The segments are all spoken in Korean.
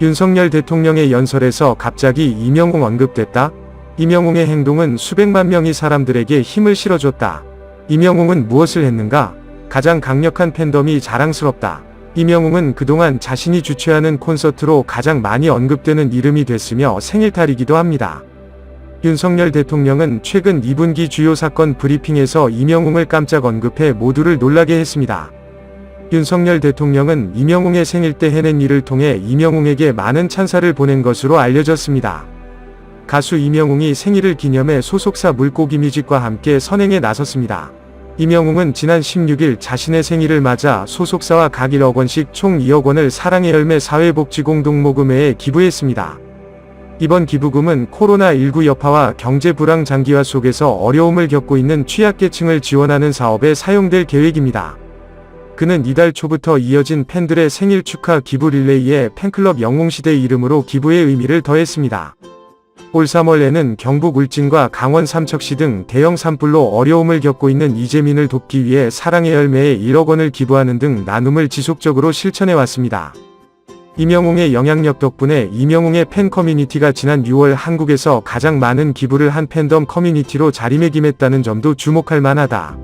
윤석열 대통령의 연설에서 갑자기 이명웅 언급됐다. 이명웅의 행동은 수백만 명의 사람들에게 힘을 실어줬다. 이명웅은 무엇을 했는가? 가장 강력한 팬덤이 자랑스럽다. 이명웅은 그동안 자신이 주최하는 콘서트로 가장 많이 언급되는 이름이 됐으며 생일탈이기도 합니다. 윤석열 대통령은 최근 2분기 주요 사건 브리핑에서 이명웅을 깜짝 언급해 모두를 놀라게 했습니다. 윤석열 대통령은 이명웅의 생일 때 해낸 일을 통해 이명웅에게 많은 찬사를 보낸 것으로 알려졌습니다. 가수 이명웅이 생일을 기념해 소속사 물고기 뮤직과 함께 선행에 나섰습니다. 이명웅은 지난 16일 자신의 생일을 맞아 소속사와 각 1억 원씩 총 2억 원을 사랑의 열매 사회복지공동모금회에 기부했습니다. 이번 기부금은 코로나19 여파와 경제 불황 장기화 속에서 어려움을 겪고 있는 취약계층을 지원하는 사업에 사용될 계획입니다. 그는 이달 초부터 이어진 팬들의 생일 축하 기부 릴레이에 팬클럽 영웅시대 이름으로 기부의 의미를 더했습니다. 올 3월에는 경북 울진과 강원 삼척시 등 대형 산불로 어려움을 겪고 있는 이재민을 돕기 위해 사랑의 열매에 1억 원을 기부하는 등 나눔을 지속적으로 실천해 왔습니다. 이명웅의 영향력 덕분에 이명웅의 팬 커뮤니티가 지난 6월 한국에서 가장 많은 기부를 한 팬덤 커뮤니티로 자리매김했다는 점도 주목할 만하다.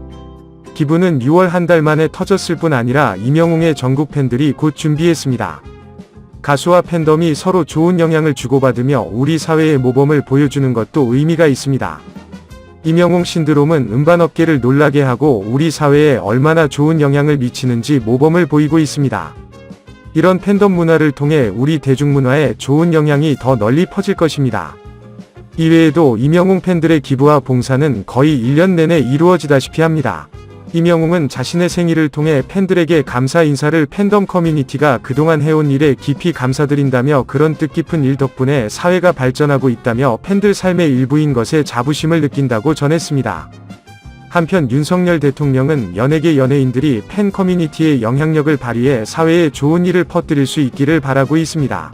기부는 6월 한 달 만에 터졌을 뿐 아니라 이명웅의 전국 팬들이 곧 준비했습니다. 가수와 팬덤이 서로 좋은 영향을 주고받으며 우리 사회의 모범을 보여주는 것도 의미가 있습니다. 이명웅 신드롬은 음반업계를 놀라게 하고 우리 사회에 얼마나 좋은 영향을 미치는지 모범을 보이고 있습니다. 이런 팬덤 문화를 통해 우리 대중문화에 좋은 영향이 더 널리 퍼질 것입니다. 이외에도 이명웅 팬들의 기부와 봉사는 거의 1년 내내 이루어지다시피 합니다. 이명웅은 자신의 생일을 통해 팬들에게 감사 인사를 팬덤 커뮤니티가 그동안 해온 일에 깊이 감사드린다며 그런 뜻깊은 일 덕분에 사회가 발전하고 있다며 팬들 삶의 일부인 것에 자부심을 느낀다고 전했습니다. 한편 윤석열 대통령은 연예계 연예인들이 팬 커뮤니티의 영향력을 발휘해 사회에 좋은 일을 퍼뜨릴 수 있기를 바라고 있습니다.